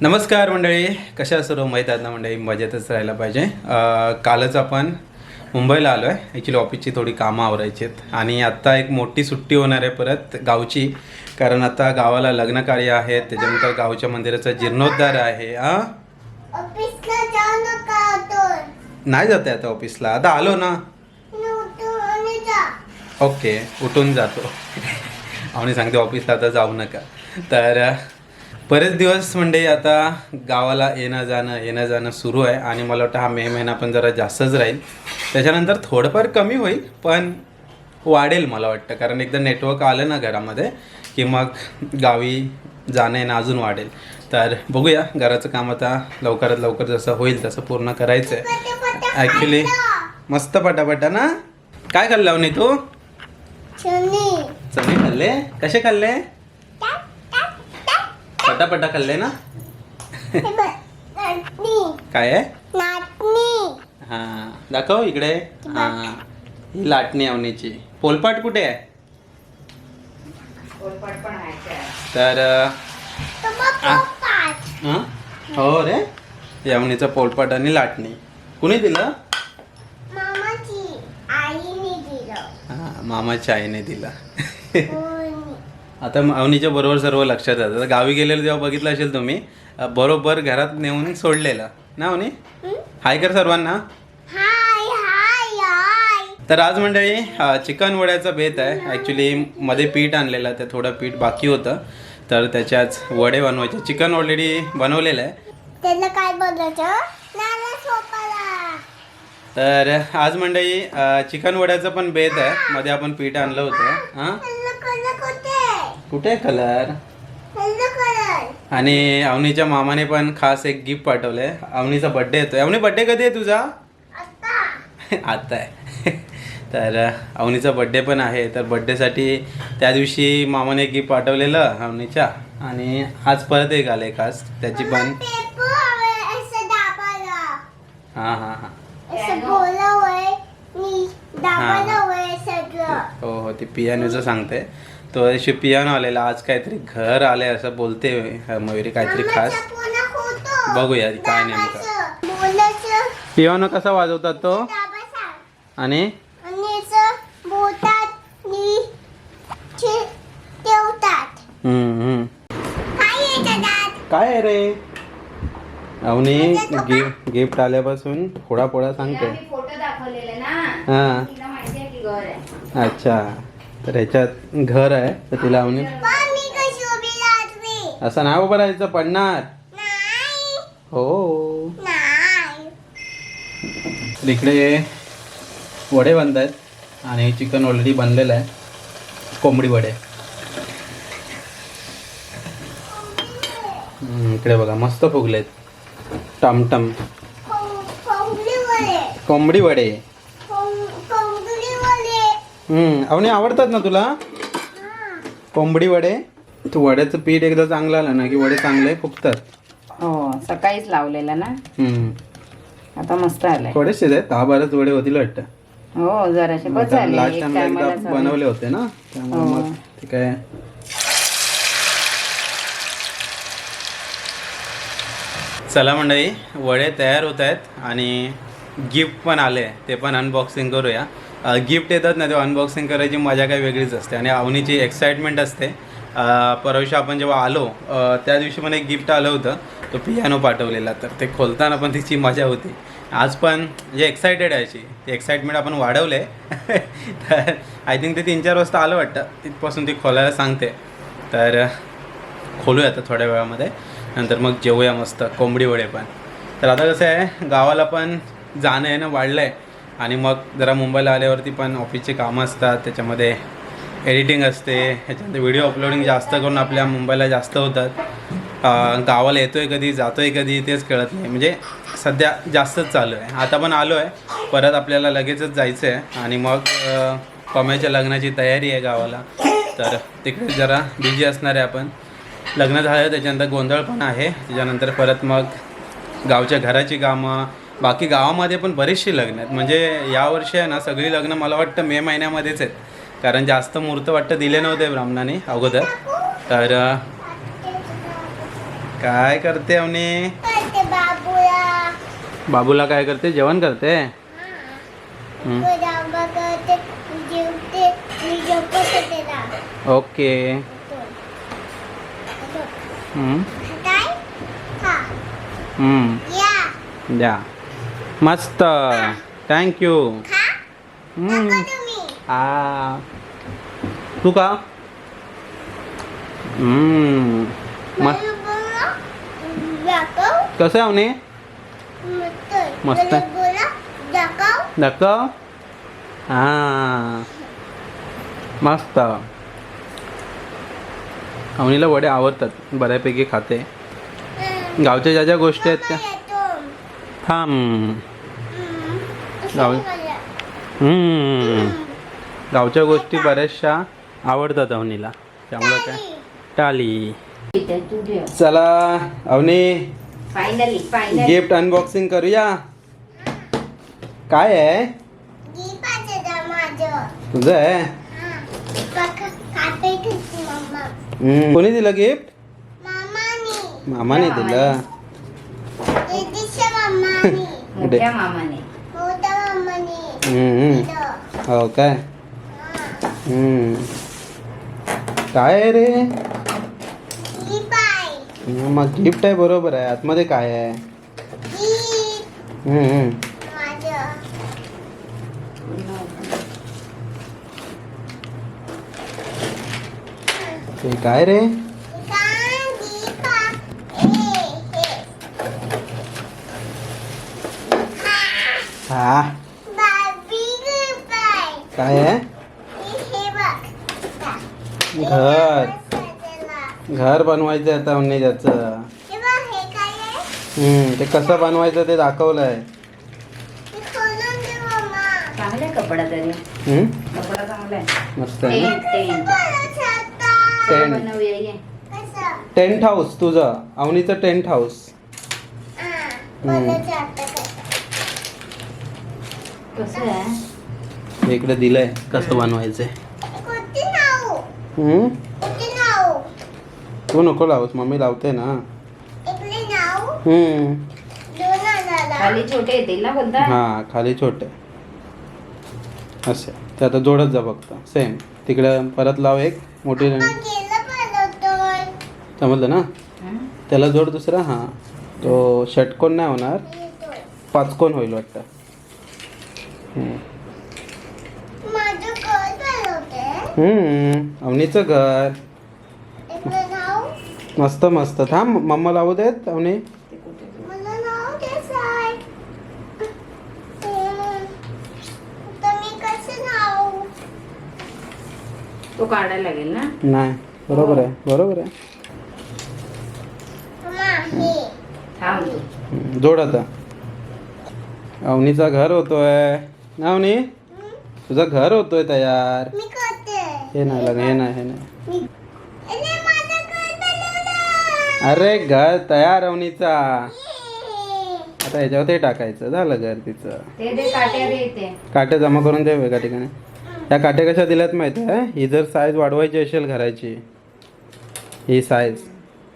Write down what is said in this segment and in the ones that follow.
नमस्कार मंडळी कशा सर्व? माहीत आहेत ना मंडळी मजेतच राहायला पाहिजे. कालच आपण मुंबईला आलो आहे ॲक्च्युली ऑफिसची थोडी कामं आवरायची आहेत. आणि आत्ता एक मोठी सुट्टी होणार आहे परत गावची. कारण आता गावाला लग्न कार्य आहेत त्याच्यानंतर गावच्या मंदिराचा जीर्णोद्धार आहे. नाही जाते आता ऑफिसला? आता आलो ना. ओके उठून जातो. आणि सांगते ऑफिसला आता जाऊ नका. तर बरेच दिवस म्हणजे आता गावाला येणं जाणं येणं जाणं सुरू आहे आणि मला वाटतं हा मे महिना पण जरा जास्तच राहील. त्याच्यानंतर थोडंफार कमी होईल पण वाढेल मला वाटतं. कारण एकदा नेटवर्क आलं ना घरामध्ये की मग गावी जाणं येणं अजून वाढेल. तर बघूया घराचं काम आता लवकरात लवकर जसं होईल तसं पूर्ण करायचं आहे ॲक्च्युली मस्त पटापटा ना? काय खाल्लं तू? चणे खाल्ले? कसे खाल्ले? पटापटा खाल्ले ना? हे काय आहे? हा दाखव इकडे. हा ही लाटणी अवनीची पोलपाट कुठे आहे? तर आ. हं? हो रे. यवनीचा पोलपाट आणि लाटणी. कुणी दिलं? मामाची आईने दिलं. हा मामाच्या आईने दिला. कोणी? आता अवनीच्या बरोबर सर्व लक्षात येतं आता गावी गेलेलं जेव्हा बघितलं असेल तुम्ही अं, बरोबर घरात नेऊन सोडलेलं. ना अवनी? हाय कर सर्वांना. हाय हाय हाय. तर आज मंडळी अ, चिकन वड्याचा बेत आहे. ॲक्च्युली मध्ये पीठ आणलेलं ते थोडं पीठ बाकी होतं. तर त्याच्याच वडे बनवायचे. चिकन ऑलरेडी बनवलेलं आहे. त्याला काय बघायचं सोपाला. तर आज मंडळी अ, चिकन वड्याचं पण बेत आहे. मध्ये आपण पीठ आणलं होतं. हां? कुठे कुठे कलर आणि अवनीच्या मामाने पण खास एक गिफ्ट पाठवलंय. अवनीचा बड्डे येतोय. अवनी बड्डे कधी आहे तुझा? आता. आहे. तर अवनीचा बड्डे पण आहे. तर बड्डेसाठी त्या दिवशी मामाने गिफ्ट पाठवलेलं अवनीच्या. आणि आज परत एक आले खास. त्याची पण हां हां हां. हो हो. ती पियानोचं सांगते तो पियानो आलेला आज काहीतरी घर आलंय असं बोलते मयुरी काहीतरी खास. बघूया काय नेमकं. पियानो कसा वाजवतात तो. आणि. काय रे? अवनी गिफ्ट गिफ्ट आल्यापासून फोडा फोडा सांगते. तिला मी फोटो दाखवलेले ना. हां. तिला माहिती आहे की घर आहे. अच्छा. तर ह्याच्यात घर आहे तर तिला अवनी पण मी कशी उभी राहते? असं नाही उभं राहायचं पडणार. नाही. हो. इकडे वडे बनत आहेत आणि चिकन ऑलरेडी बनलेलं आहे. कोंबडी वडे. इकडे बघा मस्त फुगलेत. टमटम. कोंबडी वडे. अवनी आवडतात ना तुला? हा. कोंबडी वडे? तू वड्याचं पीठ एकदा चांगलं आलं ना की वडे चांगले फुगतात. हो सकाळीच लावलेलं ना? हम्म. आता मस्त आलंय. थोडेसे दहा बाराच वडे होतील वाटतं. हो जराशे बस झाले. लास्ट एक टाइमला एकदा. बनवले होते ना? त्यामुळे हो. मग ते काय चला मंडळी वडे तयार होत आहेत आणि गिफ्ट पण आले. ते पण अनबॉक्सिंग करूया. गिफ्ट येतात ना ते अनबॉक्सिंग करायची मजा काही वेगळीच असते. आणि अवनीची एक्साइटमेंट असते. अ, परवाशी आपण जेव्हा आलो त्या दिवशी मला एक गिफ्ट आलं होतं. तो पियानो पाठवलेला. तर ते खोलताना पण तिची मजा होती. आज पण जे एक्सायटेड आहे अशी ती एक्साइटमेंट आपण वाढवले तर आय थिंक ते तीन चार वाजता आलं वाटतं. तिथपासून ती खोलायला सांगते. तर खोलूया आता थोड्या वेळामध्ये. नंतर मग जेवूया मस्त. कोंबडी वडे पण. तर आता कसं आहे गावाला पण जाणं येणं वाढलं आहे आणि मग जरा मुंबईला आल्यावरती पण ऑफिसचे कामं असतात त्याच्यामध्ये एडिटिंग असते ह्याच्यामध्ये व्हिडिओ अपलोडिंग जास्त करून आपल्या मुंबईला जास्त होतात. गावाला गावाला येतोय कधी जातोय कधी तेच कळत नाही. म्हणजे सध्या जास्तच चालू आहे. आता पण आलो आहे परत आपल्याला लगेचच जायचं आहे आणि मग अं, पम्याच्या लग्नाची तयारी आहे गावाला. तर तिकडे जरा बिझी असणार आहे आपण. लग्न झालं त्याच्यानंतर गोंधळ पण आहे. त्याच्यानंतर परत मग गावच्या घराची कामं बाकी गावामध्ये पण बरीचशी लग्न आहेत. म्हणजे यावर्षी आहे ना सगळी लग्न मला वाटतं मे महिन्यामध्येच आहेत. कारण जास्त मुहूर्त वाटतं दिले नव्हते ब्राह्मणाने अगोदर. तर काय करते अवनी? बाबूला काय करते? जेवण करते? ओके. हम्म. काय? हम्म. या. द्या. मस्त. थँक्यू आ. तू का हम्म. म- मला बोला. दाखव. कसं आहे अवनी मस्त. मस्त. दाखव. हां मस्त. अवनीला वडे आवडतात. बऱ्यापैकी खाते. गावच्या ज्या ज्या गोष्टी आहेत त्या. थांब. गावी. गावच्या गोष्टी बऱ्याचशा आवडतात अवनीला. त्यामुळं काय? टाली. चला अवनी. गिफ्ट अनबॉक्सिंग करूया. काय आहे. तुझं आहे? हा. कोणी दिलं गिफ्ट मामानी. मामाने. दिलं. मोठ्या मामाने. हम्म. हो काय हा. हम्म. काय रे. हम्म, मग गिफ्ट आहे बरोबर आहे आतमध्ये काय आहे हम्म. ते काय रे काय दीप आहे. हे, हे. हा. काय आहे घर. घर बनवायचं आहे आता अवनी त्याचं हे हे ते कसं बनवायचं ते दाखवलंय. हे खोलून दे मम्मा. चांगला आहे कपडा तरी. हम्म? कपडा चांगला. आहे मस्त आहे टेंट हाऊस तुझं. अवनीचं टेंट हाऊस. हा, कसं? आहे? इकडे दिलंय कसं बनवायचंय? नाव? तू नको लावूस मम्मी लावते ना? हम्म. खाली छोटे येतील ना बोलता हा खाली छोटे. असे. ते आता जोडत जा फक्त. सेम तिकडे परत लाव एक मोठी बनवतोय. समजलं ना? हं? त्याला जोड दुसरा हां. तो षटकोन नाही होणार. पाचकोन होईल वाटतं हम्म. माझं घर बनवते. हम्म. अवनीचं घर? मस्त मस्त थांब मम्मा लावू देत अवनी मला नाव द्यायचं आहे. हम्म. तर मी कसं नाव? तो काढायला लागेल ना नाही बरोबर आहे बरोबर आहे हे. जोड आता अवनीचा घर होतोय ना अवनी हम्म, तुझं घर होतोय तयार. मी करते. हे नाही लाग हे नाही हे नाही. अरे, घर बनवलं. अरे घर तयार अवनीचा. आता ह्याच्यावर ते टाकायचं झालं घर तिचं. ते दे काट्या दे इथे. काटे जमा करून ठेव एका ठिकाणी. या काट्या कशा दिल्यात माहिती आहे? ही जर साईज वाढवायची असेल घराची ही साईज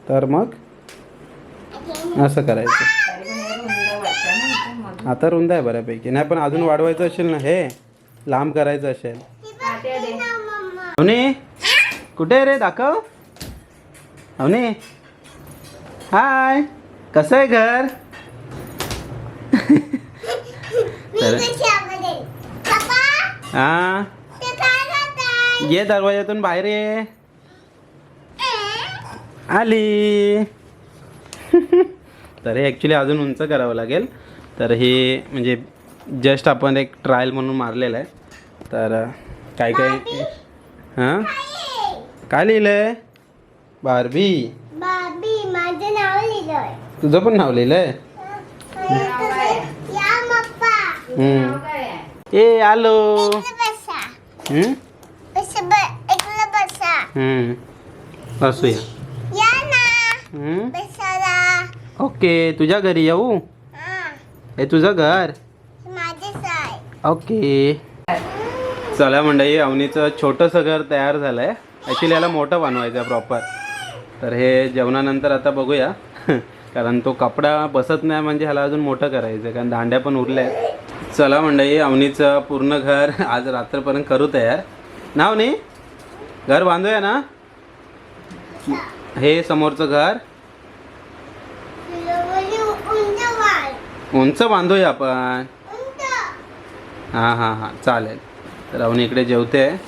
तर मग? असं करायचं तरी पण हे रुंद वाटतं ना इथे मधून. आता रुंद आहे बऱ्यापैकी. नाही पण अजून वाढवायचं असेल ना हे लांब करायचं असेल. अवनी कुठे रे? दाखव. अवनी. हाय. कसं आहे घर? हा? ये दरवाजातून बाहेर ये? आली. तर हे ॲक्च्युली अजून उंच करावं लागेल. तर हे म्हणजे जस्ट आपण एक ट्रायल म्हणून मारलेलं आहे. तर काय काय हां? काय? लिहिलं आहे बारबी तुझं पण नाव लिहिलं आहे ए आलो. इकडे बसा. हम्म? बसा ब- इकडे बसा. हम्म. बसूया. या ना. हम्म? बसायला ओके तुझ्या घरी येऊ? हा तुझं घर? ओके. चला मंडळी अवनीचं छोटंसं घर तयार झालं आहे ॲक्च्युली याला मोठं बनवायचं आहे प्रॉपर तर हे जेवणानंतर आता बघूया. कारण तो कपडा बसत नाही म्हणजे ह्याला अजून मोठं करायचं आहे कारण दांड्या पण उरल्या आहेत चला मंडळी अवनीचं पूर्ण घर आज रात्रपर्यंत करू तयार. नाव नाही घर बांधूया ना? हे समोरचं घर. उंच बांधूया आपण. हां हां हां. चालेल. तर अवनी इकडे जेवते.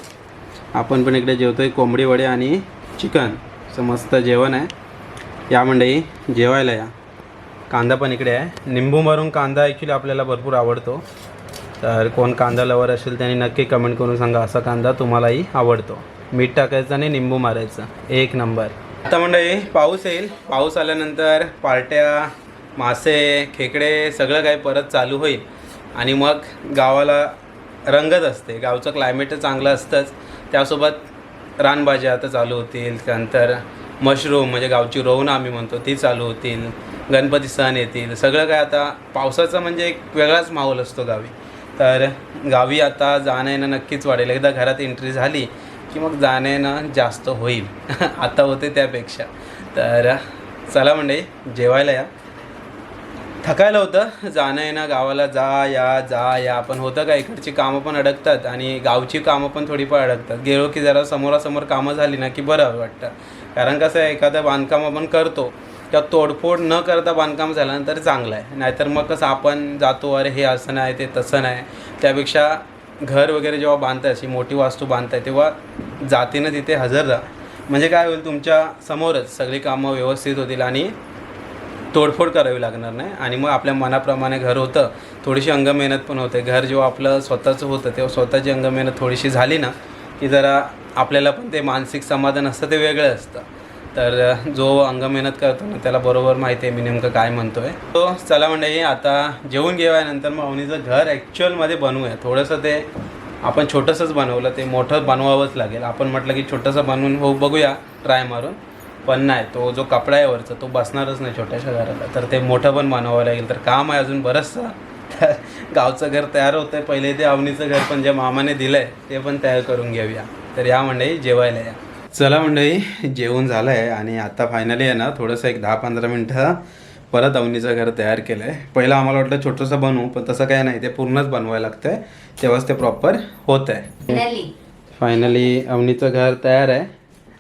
आपण पण इकडे जेवतोय. कोंबडी वडे आणि चिकन. असं मस्त जेवण आहे. या मंडई जेवायला या. कांदा पण इकडे आहे. निंबू मारून कांदा ॲक्च्युली आपल्याला भरपूर आवडतो. तर कोण कांदा लवर असेल त्यांनी नक्की कमेंट करून सांगा. असा कांदा तुम्हालाही आवडतो. मीठ टाकायचं आणि निंबू मारायचं. एक नंबर आता मंडळी पाऊस येईल. पाऊस आल्यानंतर पार्ट्या मासे खेकडे सगळं काही परत चालू होईल. आणि मग गावाला रंगत असते. गावचं क्लायमेट चांगलं असतंच. त्यासोबत रानभाज्या आता चालू होतील. त्यानंतर मशरूम म्हणजे गावची रोवणं आम्ही म्हणतो ती चालू होतील. गणपती सण येतील. सगळं काय आता पावसाचा म्हणजे एक वेगळाच माहोल असतो गावी. तर गावी आता जाणं येणं नक्कीच वाढेल. एकदा घरात एंट्री झाली की मग जाणं येणं जास्त होईल. आता होते त्यापेक्षा. तर चला म्हणजे जेवायला या. थकायला होतं. जाणं येणं गावाला जा या जा या. पण होतं का इकडची कामं पण अडकतात आणि गावची कामं पण थोडीफार अडकतात. गेलो की जरा समोरासमोर कामं झाली ना की बरं वाटतं. कारण कसं आहे एखादं बांधकाम आपण करतो किंवा तोडफोड न करता बांधकाम झाल्यानंतर चांगलं आहे. नाहीतर मग कसं आपण जातो अरे हे असं नाही ते तसं नाही. त्यापेक्षा घर वगैरे जेव्हा बांधताय अशी मोठी वास्तू बांधताय तेव्हा जातीनं तिथे हजर राहा. म्हणजे काय होईल तुमच्या समोरच सगळी कामं व्यवस्थित होतील आणि तोडफोड करावी लागणार नाही. आणि मग आपल्या मनाप्रमाणे घर होतं थोडीशी अंग मेहनत पण होते. घर जेव्हा आपलं स्वतःचं होतं तेव्हा स्वतःची अंग मेहनत थोडीशी झाली ना की जरा आपल्याला पण ते मानसिक समाधान असतं ते वेगळं असतं. तर जो अंग मेहनत करतो ना त्याला बरोबर माहिती आहे मी नेमकं काय म्हणतो आहे तो चला म्हणजे आता जेवून घेऊया नंतर मग अवनीचं घर ॲक्च्युअलमध्ये बनवूया. थोडंसं ते आपण छोटंसंच बनवलं ते मोठं बनवावंच लागेल. आपण म्हटलं की छोटंसं बनवून हो बघूया ट्राय मारून. पण नाही तो जो कपडा आहे वरचा तो बसणारच नाही छोट्याशा घराला तर ते मोठं पण बनवावं लागेल. तर काम आहे अजून बरंचसं. गावचं घर तयार होतं आहे पहिले ते अवनीचं घर पण जे मामाने दिलं आहे ते पण तयार करून घेऊया. तर या मंडळी जेवायला या. चला मंडळी जेवण झालं आहे आणि आता फायनली आहे ना थोडंसं एक दहा पंधरा मिनटं परत अवनीचं घर तयार केलं आहे पहिलं आम्हाला वाटलं छोटंसं बनवू पण तसं काय नाही. ते पूर्णच बनवायला लागतं आहे तेव्हाच ते प्रॉपर होत आहे. फायनली अवनीचं घर तयार आहे.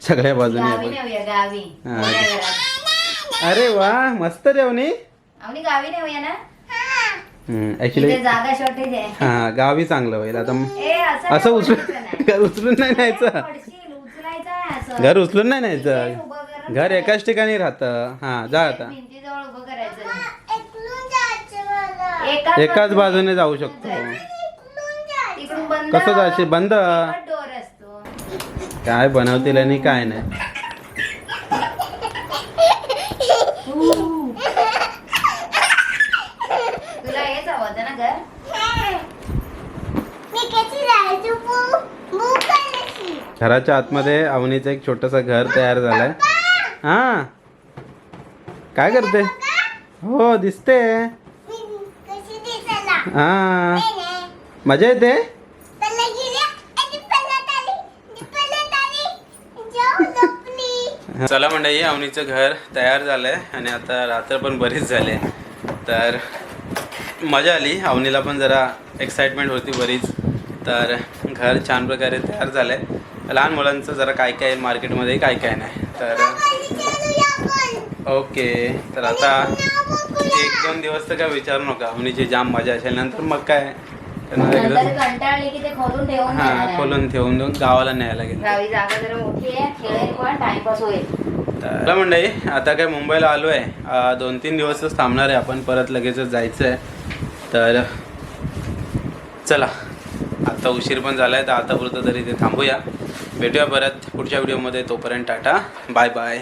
सगळ्या बाजूने गावी आपण नेऊया गावी हा. मोठ्या घरात. अरे वा मस्त रे अवनी. आम्ही गावी नेऊया ना? ऍक्च्युली इथे जागा शॉर्टेज आहे. हा गावी चांगलं होईल. आता म- ए असं असं नाही उचलून. घर उचलून नाही न्यायचं. पडशील, उचलायचं आहे असं. घर उचलून नाही न्यायचं. उभं करून घर एकाच ठिकाणी राहतं. हा जा आता. भिंतीजवळ उभं करायचं. एकाच एकाच बाजूने जाऊ शकतो. इकडून जायचं. इकडून बंद कसं जायचे बंद. काय बनवतील आणि काय नाही. घराच्या आतमध्ये अवनीचं एक छोटंसं घर तयार झालंय. हा. काय करते? हो दिसते. मी कशी दिसायला? हा. मजा येते पहिले गेली आणि परत आली आणि परत आली जाऊ लपली चला मंडळी अवनीचं घर तयार झालं आहे आणि आता रात्र पण बरीच झाले तर मजा आली. अवनीला पण जरा एक्साइटमेंट होती बरीच. तर घर छान प्रकारे तयार झालंय. लहान मुलांचं जरा काय काय आहे मार्केटमध्ये काय काय नाही. तर ओके. तर आता एक दोन दिवस तर काय विचारू नका. अवनीची जाम मजा असेल. नंतर मग काय? नंतर एकदा कंटाळली की ते खोलून ठेवून हां. खोलून देऊन गावाला न्यायला गेलं. गावी जागा जरा मोठी आहे खेळेल पण टाइमपास होईल. तर मंडळी आता काय मुंबईला आलो आहे दोन तीन दिवसच थांबणार आहे आपण परत लगेचच जायचं आहे तर चला आता उशीर पण झाला आहे तर आता पुरतं तरी ते थांबूया. भेटूया परत पुढच्या व्हिडिओमध्ये. तोपर्यंत टाटा. Bye bye.